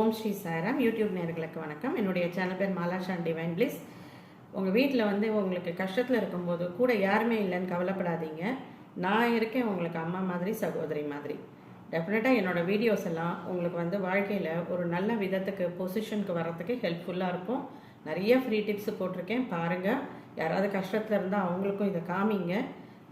ஓம் Sri Sairam. YouTube நேர்களுக்கு வணக்கம். என்னுடைய சேனல் பேர் மாலாஷான் டிவைன் பிளிஸ். உங்கள் வீட்டில் வந்து உங்களுக்கு கஷ்டத்தில் இருக்கும்போது கூட யாருமே இல்லைன்னு கவலைப்படாதீங்க. நான் இருக்கேன் உங்களுக்கு அம்மா மாதிரி சகோதரி மாதிரி. டெஃபினட்டாக என்னோடய வீடியோஸ் எல்லாம் உங்களுக்கு வந்து வாழ்க்கையில் ஒரு நல்ல விதத்துக்கு பொசிஷனுக்கு வரத்துக்கு ஹெல்ப்ஃபுல்லாக இருக்கும். நிறைய ஃப்ரீ டிப்ஸ் போட்டிருக்கேன். பாருங்கள் யாராவது கஷ்டத்தில் இருந்தால் அவங்களுக்கும் இதை காமிங்க.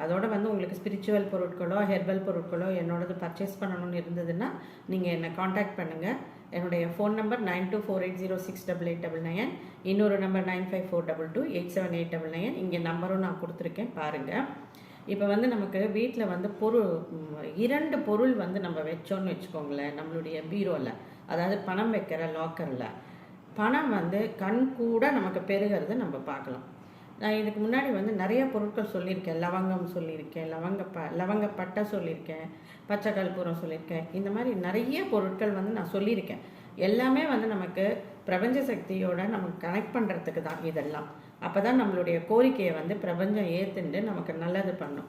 அதோட வந்து உங்களுக்கு ஸ்பிரிச்சுவல் பொருட்களோ ஹெர்பல் பொருட்களோ என்னோடது பர்ச்சேஸ் பண்ணணும்னு இருந்ததுன்னா நீங்கள் என்னை காண்டாக்ட் பண்ணுங்கள் என்னுடைய phone number nine two four eight zero six double eight double nine இன்னொரு number nine five four double two eight seven eight double nine இங்கே நம்பரும் நான் கொடுத்துருக்கேன் பாருங்கள் இப்போ வந்து நமக்கு வீட்டில் வந்து பொருள் இரண்டு பொருள் வந்து நம்ம வச்சோன்னு வச்சுக்கோங்களேன் நம்மளுடைய பீரோவில் அதாவது பணம் வைக்கிற லாக்கரில் பணம் வந்து கண் கூட நமக்கு பெருகிறது நம்ம பார்க்கலாம். நான் இதுக்கு முன்னாடி வந்து நிறைய பொருட்கள் சொல்லியிருக்கேன். லவங்கம் சொல்லியிருக்கேன் லவங்க ப லவங்கப்பட்டை சொல்லியிருக்கேன் பச்சை கற்பூரம் சொல்லியிருக்கேன். இந்த மாதிரி நிறைய பொருட்கள் வந்து நான் சொல்லியிருக்கேன். எல்லாமே வந்து நமக்கு பிரபஞ்ச சக்தியோட நமக்கு கனெக்ட் பண்ணுறதுக்கு தான் இதெல்லாம். அப்போ தான் நம்மளுடைய கோரிக்கையை வந்து பிரபஞ்சம் ஏற்றுண்டு நமக்கு நல்லது பண்ணும்.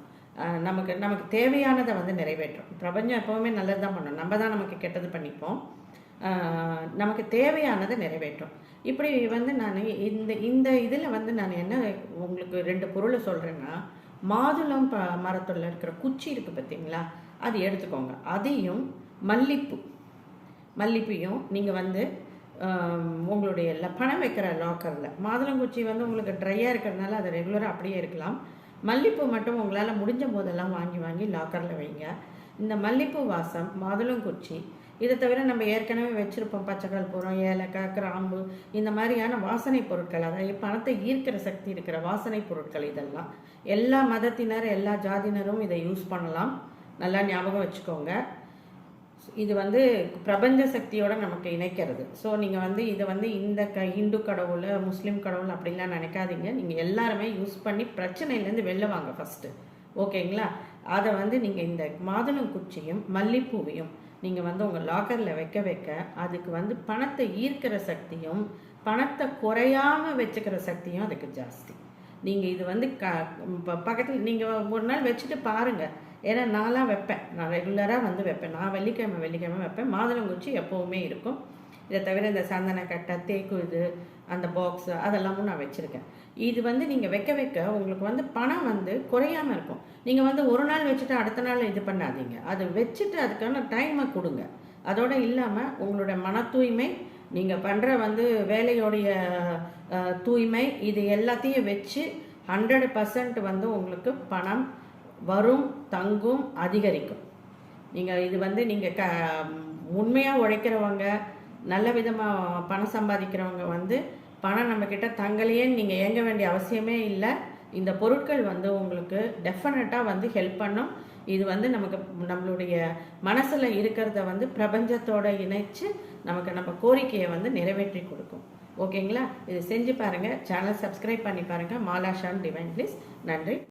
நமக்கு நமக்கு தேவையானதை வந்து நிறைவேற்றும். பிரபஞ்சம் எப்போவுமே நல்லது தான் பண்ணும். நம்ம தான் நமக்கு கெட்டது பண்ணிப்போம். நமக்கு தேவையானதை நிறைவேற்றும். இப்படி வந்து நான் இந்த இந்த இதில் வந்து நான் என்ன உங்களுக்கு ரெண்டு பொருளை சொல்கிறேன்னா மாதுளம் ப மரத்தில் இருக்கிற குச்சி இருக்குது பார்த்தீங்களா? அது எடுத்துக்கோங்க. அதையும் மல்லிப்பூ மல்லிப்பூயும் நீங்கள் வந்து உங்களுடைய எல்லாம் பணம் வைக்கிற லாக்கரில் மாதுளங்குச்சி வந்து உங்களுக்கு ட்ரையாக இருக்கிறதுனால அது ரெகுலராக அப்படியே இருக்கலாம். மல்லிப்பூ மட்டும் உங்களால் முடிஞ்ச போதெல்லாம் வாங்கி வாங்கி லாக்கரில் வைங்க. இந்த மல்லிப்பூ வாசம் மாதுளங்குச்சி இதை தவிர நம்ம ஏற்கனவே வச்சுருப்போம் பச்சைக்கல் பூரம் ஏலக்காய் கிராம்பு இந்த மாதிரியான வாசனை பொருட்கள். அதாவது பணத்தை ஈர்க்கிற சக்தி இருக்கிற வாசனை பொருட்கள் இதெல்லாம். எல்லா மதத்தினர் எல்லா ஜாதியினரும் இதை யூஸ் பண்ணலாம். நல்லா ஞாபகம் வச்சுக்கோங்க. இது வந்து பிரபஞ்ச சக்தியோட நமக்கு இணைக்கிறது. ஸோ நீங்கள் வந்து இதை வந்து இந்த க இந்து கடவுள் முஸ்லீம் கடவுள் அப்படிலாம் நினைக்காதீங்க. நீங்கள் எல்லாருமே யூஸ் பண்ணி பிரச்சனையிலேருந்து வெளில வாங்க ஃபஸ்ட்டு ஓகேங்களா அதை வந்து நீங்கள் இந்த மாதுளம் குச்சியும் மல்லிப்பூவையும் நீங்கள் வந்து உங்கள் லாக்கரில் வைக்க வைக்க அதுக்கு வந்து பணத்தை ஈர்க்கிற சக்தியும் பணத்தை குறையாமல் வச்சுக்கிற சக்தியும் அதுக்கு ஜாஸ்தி. நீங்கள் இது வந்து க பக்கத்தில் நீங்கள் ஒரு நாள் வச்சுட்டு பாருங்கள் ஏன்னா நான்லாம் வைப்பேன். நான் ரெகுலராக வந்து வைப்பேன். நான் வெள்ளிக்கிழமை வெள்ளிக்கிழமை வைப்பேன். மாதுளங்குச்சி எப்போவுமே இருக்கும். இதை தவிர இந்த சந்தனக்கட்டை தேக்கு இது அந்த பாக்ஸ் அதெல்லாமும் நான் வச்சுருக்கேன். இது வந்து நீங்கள் வைக்க வைக்க உங்களுக்கு வந்து பணம் வந்து குறையாமல் இருக்கும். நீங்கள் வந்து ஒரு நாள் வச்சுட்டு அடுத்த நாள் இது பண்ணாதீங்க. அது வச்சுட்டு அதுக்கான டைமை கொடுங்க. அதோடு இல்லாமல் உங்களோட மன தூய்மை நீங்கள் பண்ணுற வந்து வேலையோடைய தூய்மை இது எல்லாத்தையும் வச்சு ஹண்ட்ரட் பர்சன்ட் வந்து உங்களுக்கு பணம் வரும் தங்கும் அதிகரிக்கும். நீங்கள் இது வந்து நீங்கள் க உண்மையாக உழைக்கிறவங்க நல்ல விதமாக பணம் சம்பாதிக்கிறவங்க வந்து பணம் நம்மக்கிட்ட தங்களையே நீங்கள் இயங்க வேண்டிய அவசியமே இல்லை. இந்த பொருட்கள் வந்து உங்களுக்கு டெஃபினட்டாக வந்து ஹெல்ப் பண்ணும். இது வந்து நமக்கு நம்மளுடைய மனசில் இருக்கிறத வந்து பிரபஞ்சத்தோடு இணைச்சு நமக்கு நம்ம கோரிக்கையை வந்து நிறைவேற்றி கொடுக்கும். ஓகேங்களா? இது செஞ்சு பாருங்கள் சேனல் சப்ஸ்கிரைப் பண்ணி பாருங்கள் மாலாஷான் டிவைன் ப்ளீஸ் நன்றி.